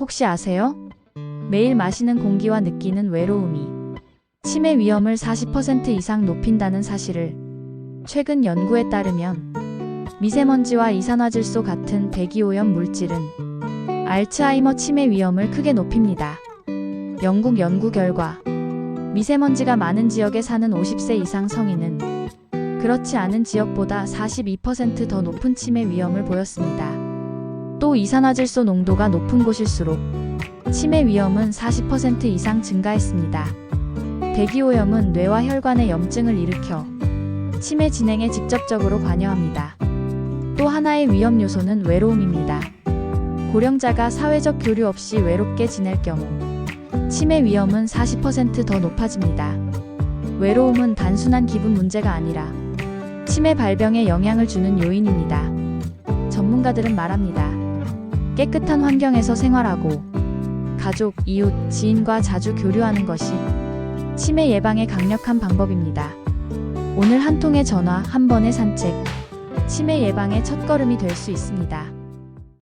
혹시 아세요? 매일 마시는 공기와 느끼는 외로움이 치매 위험을 40% 이상 높인다는 사실을 최근 연구에 따르면 미세먼지와 이산화질소 같은 대기오염 물질은 알츠하이머 치매 위험을 크게 높입니다. 영국 연구 결과 미세먼지가 많은 지역에 사는 50세 이상 성인은 그렇지 않은 지역보다 42%더 높은 치매 위험을 보였습니다. 또 이산화질소 농도가 높은 곳일수록 치매 위험은 40% 이상 증가했습니다. 대기오염은 뇌와 혈관에 염증을 일으켜 치매 진행에 직접적으로 관여합니다. 또 하나의 위험 요소는 외로움입니다. 고령자가 사회적 교류 없이 외롭게 지낼 경우 치매 위험은 40%더 높아집니다. 외로움은 단순한 기분 문제가 아니라 치매 발병에 영향을 주는 요인입니다. 전문가들은 말합니다. 깨끗한 환경에서 생활하고 가족, 이웃, 지인과 자주 교류하는 것이 치매 예방에 강력한 방법입니다. 오늘 한 통의 전화, 한 번의 산책, 치매 예방의 첫걸음이 될 수 있습니다.